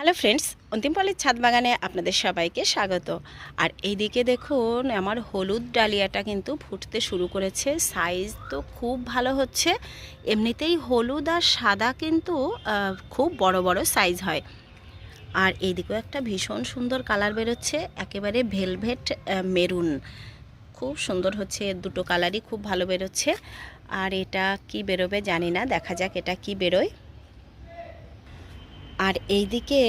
Hello friends অন্তিমপালির ছাদ বাগানে আপনাদের সবাইকে স্বাগত। আর এইদিকে দেখুন, আমার হলুদ ডালিয়াটা কিন্তু ফুটতে শুরু করেছে। সাইজ তো খুব ভালো হচ্ছে। এমনিতেই হলুদ আর সাদা কিন্তু খুব বড় বড় সাইজ হয়। আর এইদিকেও একটা ভীষণ সুন্দর কালার বেরোচ্ছে। একেবারে ভেলভেট মেরুন। খুব সুন্দর হচ্ছে দুটো কালারই খুব ভালো বেরোচ্ছে। আর এটা কি বেরোবে জানি না, দেখা যাক এটা কি বেরোয়। আর এইদিকে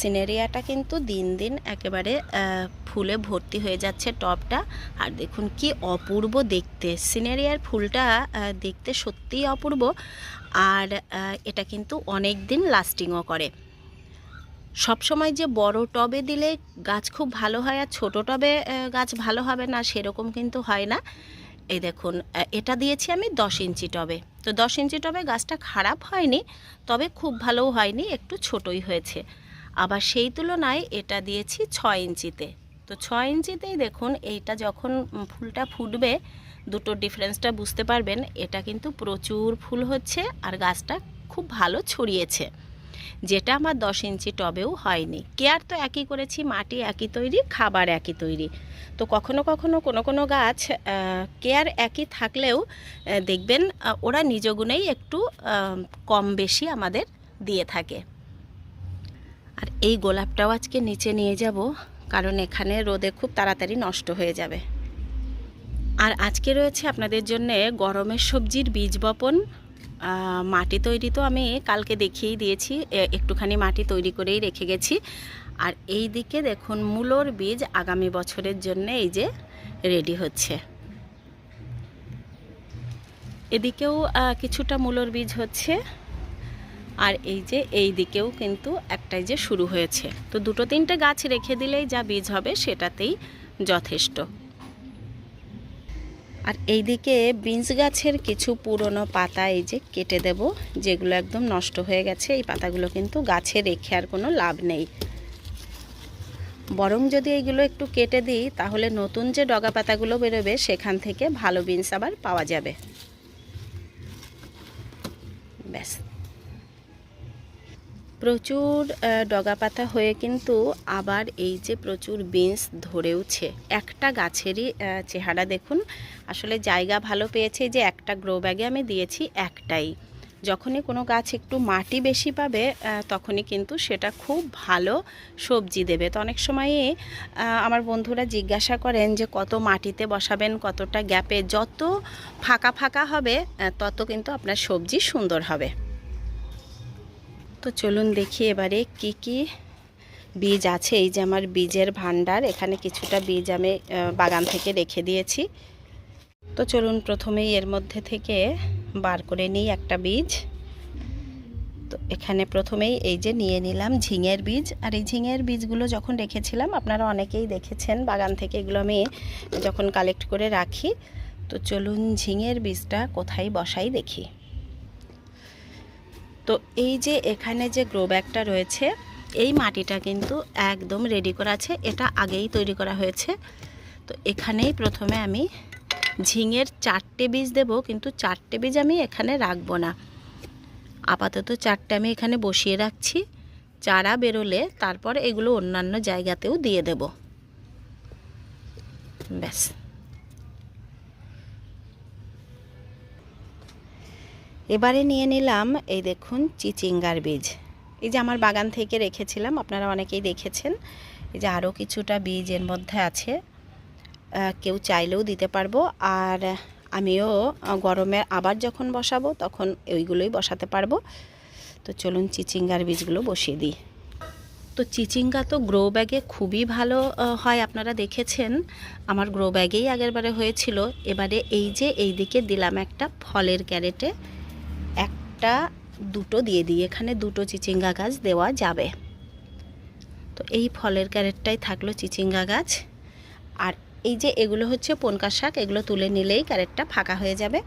সিনেরিয়াটা কিন্তু দিন দিন একেবারে ফুলে ভর্তি হয়ে যাচ্ছে টপটা। আর দেখুন কি অপূর্ব দেখতে। সিনেরিয়ার ফুলটা দেখতে সত্যিই অপূর্ব। আর এটা কিন্তু অনেক দিন লাস্টিংও করে। সবসময় যে বড় টবে দিলে গাছ খুব ভালো হয় আর ছোট টবে গাছ ভালো হবে না, সেরকম কিন্তু হয় না। এই দেখুন এটা দিয়েছি আমি দশ ইঞ্চি টবে। তো দশ ইঞ্চি টবে গাছটা খারাপ হয়নি, তবে খুব ভালোও হয়নি, একটু ছোটই হয়েছে। আবার সেই তুলনায় এটা দিয়েছি ছয় ইঞ্চিতে। তো ছয় ইঞ্চিতেই দেখুন, এইটা যখন ফুলটা ফুটবে, দুটো ডিফারেন্সটা বুঝতে পারবেন, এটা কিন্তু প্রচুর ফুল হচ্ছে আর গাছটা খুব ভালো ছড়িয়েছে। যেটা আমার দশ ইঞ্চি টবেও হয়নি। কেয়ার তো একই করেছি, মাটি একই তৈরি, খাবার একই তৈরি। তো কখনো কখনো কোনো কোনো গাছ কেয়ার একই থাকলেও দেখবেন ওরা নিজ গুণেই একটু কম বেশি আমাদের দিয়ে থাকে। আর এই গোলাপটাও আজকে নিচে নিয়ে যাব, কারণ এখানে রোদে খুব তাড়াতাড়ি নষ্ট হয়ে যাবে। আর আজকে রয়েছে আপনাদের জন্য গরমের সবজির বীজ বপন মাটি তৈরি তো আমি কালকে দেখিয়েই দিয়েছি একটুখানি মাটি তৈরি করেই রেখে গেছি। আর এই দিকে দেখুন মূলোর বীজ আগামী বছরের জন্য এই যে রেডি হচ্ছে। এদিকেও কিছুটা মূলোর বীজ হচ্ছে। আর এই যে, এই দিকেও কিন্তু একটাই যে শুরু হয়েছে। তো দুটো তিনটে গাছ রেখে দিলেই যা বীজ হবে সেটাতেই যথেষ্ট। আর এইদিকে বিনস গাছের কিছু পুরনো পাতা এই যে কেটে দেব, যেগুলো একদম নষ্ট হয়ে গেছে, এই পাতাগুলো কিন্তু গাছে রেখে আর কোনো লাভ নেই। বরং যদি এইগুলো একটু কেটে দিই, তাহলে নতুন যে ডগা পাতাগুলো বেরোবে, সেখান থেকে ভালো বিনস আবার পাওয়া যাবে। ব্যাস। প্রচুর ডগা পাতা হয়ে কিন্তু আবার এই যে প্রচুর বিনস ধরেওছে। একটা গাছেরই চেহারা দেখুন। আসলে জায়গা ভালো পেয়েছে যে একটা গ্রো ব্যাগে আমি দিয়েছি একটাই। যখনই কোনো গাছ একটু মাটি বেশি পাবে তখনই কিন্তু সেটা খুব ভালো সবজি দেবে। তো অনেক সময়ই আমার বন্ধুরা জিজ্ঞাসা করেন যে কত মাটিতে বসাবেন, কতটা গ্যাপে যত ফাঁকা ফাঁকা হবে তত কিন্তু আপনার সবজি সুন্দর হবে। তো চলুন দেখি এবারে কি কি বীজ আছে। এই যে আমার বীজের ভান্ডার এখানে কিছুটা বীজ আমি বাগান থেকে রেখে দিয়েছি। তো চলুন প্রথমেই এর মধ্যে থেকে বার করে নিই একটা বীজ। তো এখানে প্রথমেই এই যে নিয়ে নিলাম ঝিঙের বীজ। আর এই ঝিঙের বীজগুলো যখন রেখেছিলাম, আপনারা অনেকেই দেখেছেন বাগান থেকে এগুলো আমি যখন কালেক্ট করে রাখি। তো চলুন ঝিঙের বীজটা কোথায় বসাই দেখি। তো এই যে এখানে যে গ্রো ব্যাগটা রয়েছে, এই মাটিটা কিন্তু একদম রেডি করা আছে। এটা আগেই তৈরি করা হয়েছে। তো এখানেই প্রথমে আমি ঝিঙের চারটে বীজ দেব, কিন্তু চারটে বীজ আমি এখানে রাখব না। আপাতত চারটে আমি এখানে বসিয়ে রাখছি। চারা বেরোলে তারপর এগুলো অন্যান্য জায়গাতেও দিয়ে দেব। ব্যাস। এবারে নিয়ে নিলাম এই দেখুন চিচিঙ্গার বীজ। এই যে আমার বাগান থেকে রেখেছিলাম, আপনারা অনেকেই দেখেছেন। এই যে আরও কিছুটা বীজ এর মধ্যে আছে। কেউ চাইলেও দিতে পারব। আর আমিও গরমে আবার যখন বসাবো, তখন ওইগুলোই বসাতে পারব। তো চলুন চিচিঙ্গার বীজগুলো বসিয়ে দিই। তো চিচিঙ্গা তো গ্রো ব্যাগে খুবই ভালো হয়, আপনারা দেখেছেন। আমার গ্রো ব্যাগেই আগেরবারে হয়েছিল। এবারে এই যে এই দিকে দিলাম একটা ফলের ক্যারেটে। একটা দুটো দিয়ে দিই। এখানে দুটো চিচিঙ্গা গাছ দেওয়া যাবে। তো এই ফলের ক্যারেটটাই থাকল চিচিঙ্গা গাছ। আর এই যে এগুলো হচ্ছে পনকা শাক, এগুলো তুলে নিলেই ক্যারেটটা ফাঁকা হয়ে যাবে।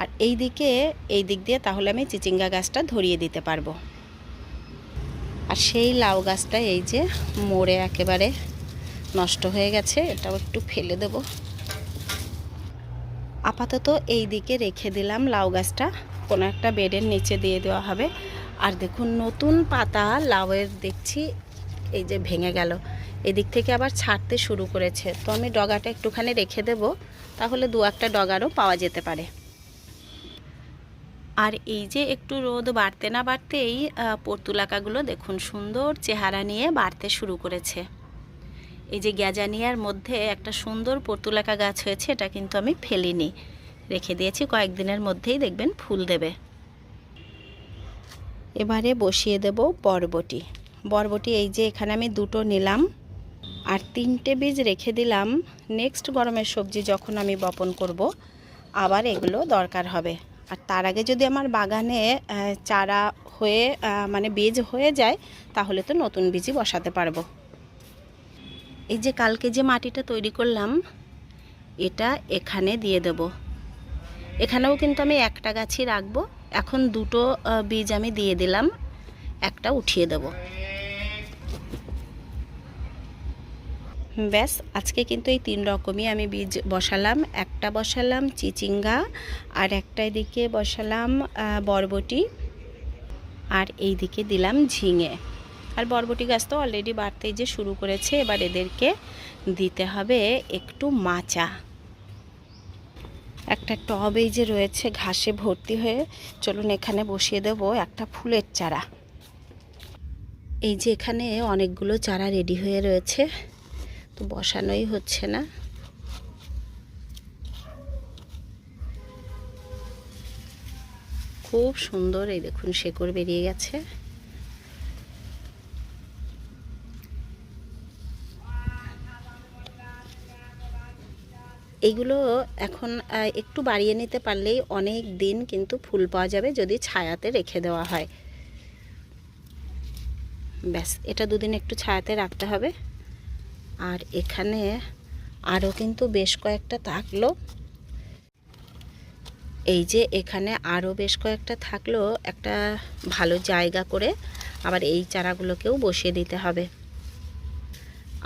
আর এই দিকে, এই দিক দিয়ে তাহলে আমি চিচিঙ্গা গাছটা ধরিয়ে দিতে পারব। আর সেই লাউ গাছটা এই যে মোড়ে একেবারে নষ্ট হয়ে গেছে, এটাও একটু ফেলে দেব। আপাতত এই দিকে রেখে দিলাম লাউ গাছটা। কোনো একটা বেডের নিচে দিয়ে দেওয়া হবে। আর দেখুন, নতুন পাতা লাউয়ের দেখছি, এই যে ভেঙে গেল। এদিক থেকে আবার ছাড়তে শুরু করেছে। তো আমি ডগাটা একটুখানি রেখে দেব, তাহলে দু একটা ডগারও পাওয়া যেতে পারে। আর এই যে একটু রোদ বাড়তে না বাড়তেই পর্তুলাকাগুলো দেখুন, সুন্দর চেহারা নিয়ে বাড়তে শুরু করেছে। এই যে গ্যাজানিয়ার মধ্যে একটা সুন্দর পর্তুলাকা গাছ হয়েছে, এটা কিন্তু আমি ফেলিনি। রেখে দিয়েছি, কয়েকদিনের মধ্যেই দেখবেন ফুল দেবে। এবারে বসিয়ে দেব বরবটি। বরবটি এই যে এখানে আমি দুটো নিলাম আর তিনটে বীজ রেখে দিলাম। নেক্সট গরমের সবজি যখন আমি বপন করব, আবার এগুলো দরকার হবে। আর তার আগে যদি আমার বাগানে চারা হয়ে মানে বীজ হয়ে যায়, তাহলে তো নতুন বীজই বসাতে পারব। এই যে কালকে যে মাটিটা তৈরি করলাম, এটা এখানে দিয়ে দেব। এখানেও কিন্তু আমি একটা গাছই রাখব। এখন দুটো বীজ আমি দিয়ে দিলাম, একটা উঠিয়ে দেব। ব্যাস, আজকে কিন্তু এই তিন রকমই আমি বীজ বসালাম। একটা বসালাম চিচিঙ্গা, আর একটা এদিকে বসালাম বরবটি। আর এই দিকে দিলাম ঝিঙে। আর বরবটি গাছ তো অলরেডি বাড়তেই যে শুরু করেছে, এবার এদেরকে দিতে হবে একটু মাচা। একটা টব এই যে রয়েছে, ঘাসে ভর্তি হয়ে চলুন এখানে বসিয়ে দেব একটা ফুলের চারা। এই যে এখানে অনেকগুলো চারা রেডি হয়ে রয়েছে, তো বসানোই হচ্ছে না। খুব সুন্দর এই দেখুন, শেকড় বেরিয়ে গেছে। এইগুলো এখন একটু বাড়িয়ে নিতে পারলেই অনেক দিন কিন্তু ফুল পাওয়া যাবে যদি ছায়াতে রেখে দেওয়া হয়। ব্যাস, এটা দুদিন একটু ছায়াতে রাখতে হবে। আর এখানে আরও কিন্তু বেশ কয়েকটা থাকল। এই যে এখানে আরও বেশ কয়েকটা থাকল, একটা ভালো জায়গা করে আবার এই চারাগুলোকেও বসিয়ে দিতে হবে।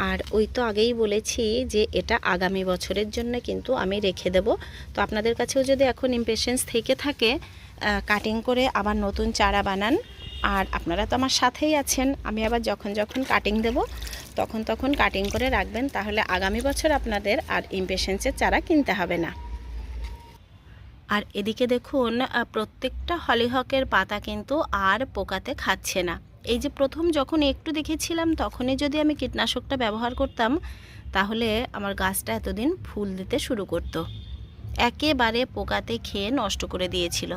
আর ওই তো আগেই বলেছি যে এটা আগামী বছরের জন্য কিন্তু আমি রেখে দেব। তো আপনাদের কাছেও যদি এখন ইমপেশেন্স থেকে থাকে কাটিং করে আবার নতুন চারা বানান। আর আপনারা তো আমার সাথেই আছেন, আমি আবার যখন যখন কাটিং দেব, তখন তখন কাটিং করে রাখবেন, তাহলে আগামী বছর আপনাদের আর ইমপেশেন্সের চারা কিনতে হবে না। আর এদিকে দেখুন প্রত্যেকটা হলিহকের পাতা কিন্তু আর পোকাতে খাচ্ছে না। এই যে প্রথম যখন একটু দেখেছিলাম, তখনই যদি আমি কীটনাশকটা ব্যবহার করতাম, তাহলে আমার গাছটা এতদিন ফুল দিতে শুরু করত। একেবারে পোকাতে খেয়ে নষ্ট করে দিয়েছিল।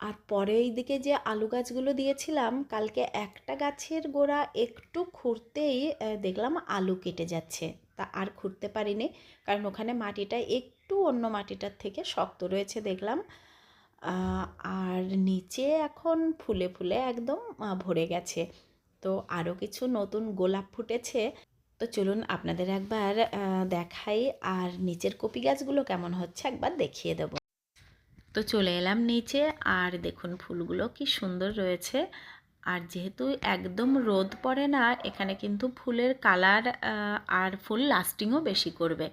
আর পরে এই দিকে যে আলু গাছগুলো দিয়েছিলাম, কালকে একটা গাছের গোড়া একটু খুঁড়তেই দেখলাম আলু কেটে যাচ্ছে। তা আর খুঁড়তে পারিনি, কারণ ওখানে মাটিটা একটু অন্য মাটিটার থেকে শক্ত রয়েছে দেখলাম। আর নিচে এখন ফুলে ফুলে একদম ভরে গেছে। তো আরও কিছু নতুন গোলাপ ফুটেছে। তো চলুন আপনাদের একবার দেখাই, আর নিচের কপি গাছগুলো কেমন হচ্ছে একবার দেখিয়ে দেবো। তো চলে এলাম নিচে, আর দেখুন ফুলগুলো কি সুন্দর রয়েছে। আর যেহেতু একদম রোদ পড়ে না, এখানে কিন্তু ফুলের কালার আর ফুল লাস্টিংও বেশি করবে।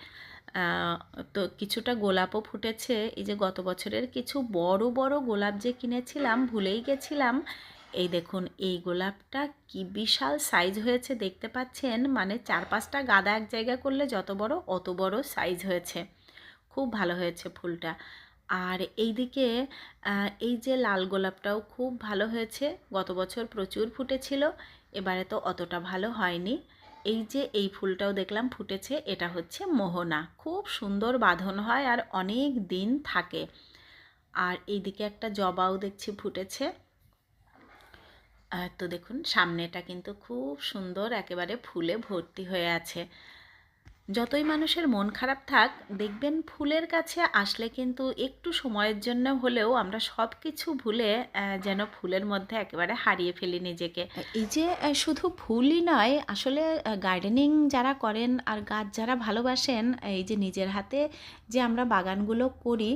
তো কিছুটা গোলাপও ফুটেছে। এই যে গত বছরের কিছু বড় বড় গোলাপ যে কিনেছিলাম, ভুলেই গেছিলাম। এই দেখুন, এই গোলাপটা কি বিশাল সাইজ হয়েছে, দেখতে পাচ্ছেন? মানে চার পাঁচটা গাদা এক জায়গা করলে যত বড়, অত বড় সাইজ হয়েছে। খুব ভালো হয়েছে ফুলটা। আর এইদিকে এই যে লাল গোলাপটাও খুব ভালো হয়েছে। গত বছর প্রচুর ফুটেছিল, এবারে তো অতটা ভালো হয়নি। এই যে এই ফুলটাও দেখলাম ফুটেছে, এটা হচ্ছে মোহনা। খুব সুন্দর বাঁধন হয় আর অনেক দিন থাকে। আর এইদিকে একটা জবাও দেখছি ফুটেছে। তো দেখুন, সামনেটা কিন্তু খুব সুন্দর, একেবারে ফুলে ভর্তি হয়ে আছে। যতই মানুষের মন খারাপ থাক, দেখবেন ফুলের কাছে আসলে কিন্তু একটু সময়ের জন্য হলেও আমরা সব কিছু ভুলে যেন ফুলের মধ্যে একেবারে হারিয়ে ফেলি নিজেকে। এই যে শুধু ফুলই নয়, আসলে গার্ডেনিং যারা করেন আর গাছ যারা ভালোবাসেন, এই যে নিজের হাতে যে আমরা বাগানগুলো করি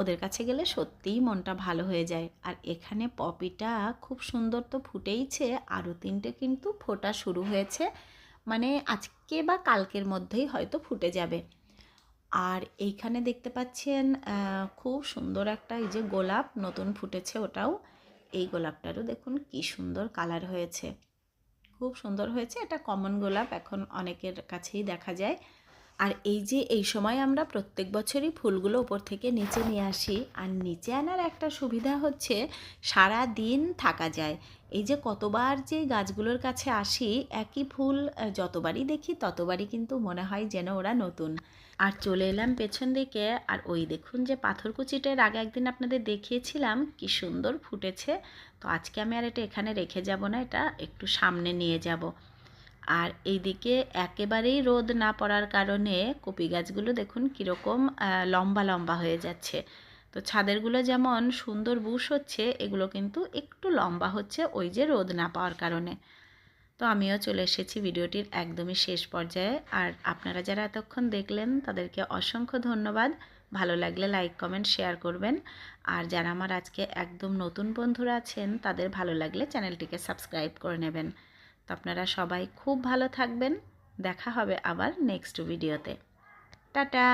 ওদের কাছে গেলে সত্যিই মনটা ভালো হয়ে যায়। আর এখানে পপিটা খুব সুন্দর তো ফুটেইছে আরও তিনটে কিন্তু ফোটা শুরু হয়েছে। মানে আজকে বা কালকের মধ্যেই হয়তো ফুটে যাবে। আর এইখানে দেখতে পাচ্ছেন খুব সুন্দর একটা এই যে গোলাপ নতুন ফুটেছে ওটাও। এই গোলাপটারও দেখুন কি সুন্দর কালার হয়েছে। খুব সুন্দর হয়েছে, এটা কমন গোলাপ এখন অনেকের কাছেই দেখা যায়। আর এই যে এই সময় আমরা প্রত্যেক বছরই ফুলগুলো ওপর থেকে নিচে নিয়ে আসি, আর নিচে আনার একটা সুবিধা হচ্ছে সারা দিন থাকা যায়। এই যে কতবার যে গাছগুলোর কাছে আসি, একই ফুল যতবারই দেখি ততবারই কিন্তু মনে হয় যেন ওরা নতুন। আর চলে এলাম পেছন দিকে, আর ওই দেখুন যে পাথরকুচিটার আগে একদিন আপনাদের দেখিয়েছিলাম, কি সুন্দর ফুটেছে। তো আজকে আমি আর এটা এখানে রেখে যাব না, এটা একটু সামনে নিয়ে যাব। আর এইদিকে একেবারেই রোদ না পড়ার কারণে কপি গাছগুলো দেখুন কীরকম লম্বা লম্বা হয়ে যাচ্ছে। তো ছাদেরগুলো যেমন সুন্দর বুশ হচ্ছে, এগুলো কিন্তু একটু লম্বা হচ্ছে ওই যে রোদ না পাওয়ার কারণে। তো আমিও চলে এসেছি ভিডিওটির একদমই শেষ পর্যায়ে। আর আপনারা যারা এতক্ষণ দেখলেন, তাদেরকে অসংখ্য ধন্যবাদ। ভালো লাগলে লাইক, কমেন্ট, শেয়ার করবেন। আর যারা আমার আজকে একদম নতুন বন্ধুরা আছেন, তাদের ভালো লাগলে চ্যানেলটিকে সাবস্ক্রাইব করে নেবেন। তো আপনারা সবাই খুব ভালো থাকবেন। দেখা হবে আবার নেক্সট ভিডিওতে। টাটা!